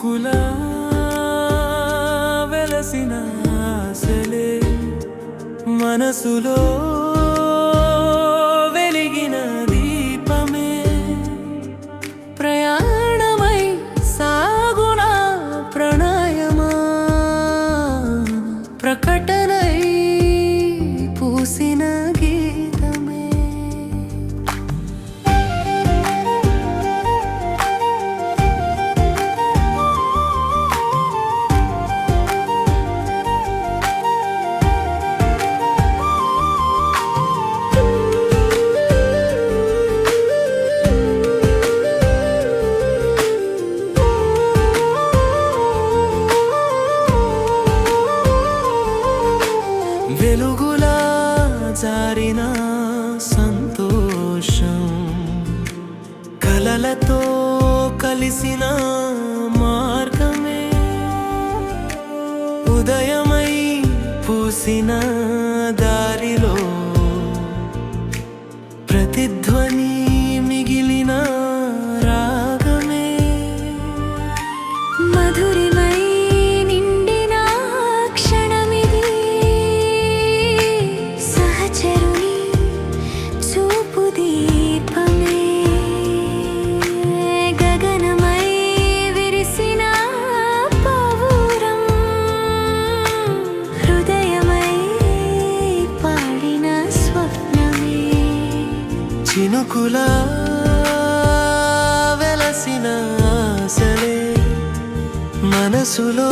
చిలుకులా వెలసిన ఆశలే మనసులో వెలిగిన దీపమే. ప్రయాణమై సాగుణ ప్రణయమా? ప్రకటనై పూసిన గీత వెలుగులా జారిన సంతోషం. కలలతో కలిసిన మార్గమే. ఉదయమై పూసిన దారిలో చినుకులా వెలసిన ఆశలే మనసులో